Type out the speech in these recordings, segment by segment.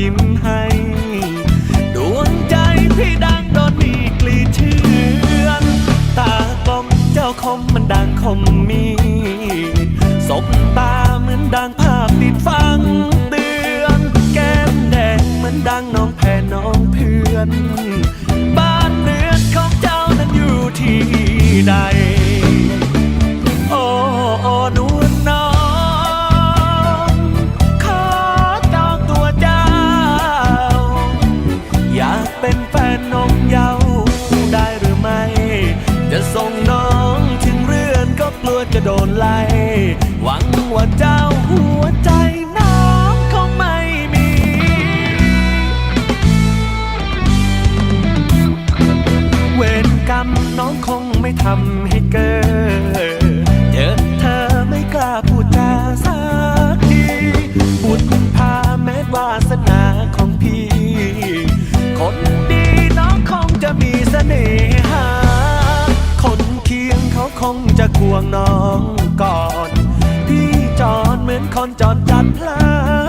ยิ้มให้ดวงใจพี่ดังโดนมีกลีเชือนตากลมเจ้าคมมันดังคมมีสบตาเหมือนดังภาพติดฟังเตือน แก้มแดงเหมือนดังน้องแพ่น้องเพื่อน รกรรมน้องคงไม่ทำให้เกิดเจอเธอไม่กล้าพูดจาสักทีบุญพาแม้วาสนาของพี่ คนดีน้องคงจะมีเสน่หา คนเคียงเขาคงจะควงน้องก่อน พี่จอนเหมือนคนจอนจัดพลา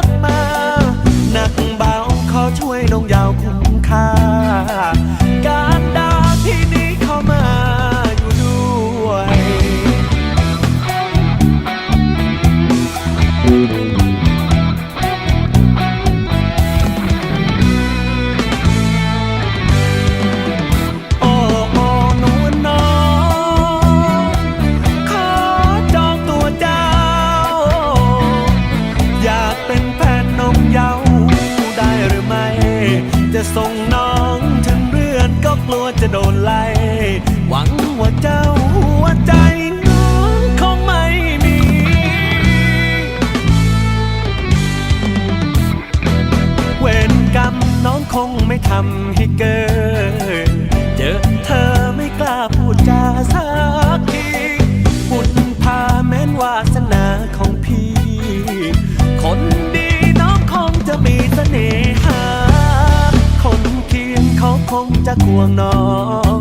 จะส่งน้องถึงเรือนก็กลัวจะโดนไล่หวังว่าเจ้า ไม่ทำให้เกิดเจอเธอไม่กล้าพูดจาสักทีบุญพาแม้นวาสนาของพี่ คนดีน้องคงจะมีเสน่หา คนเคียงเขาคงจะควงน้อง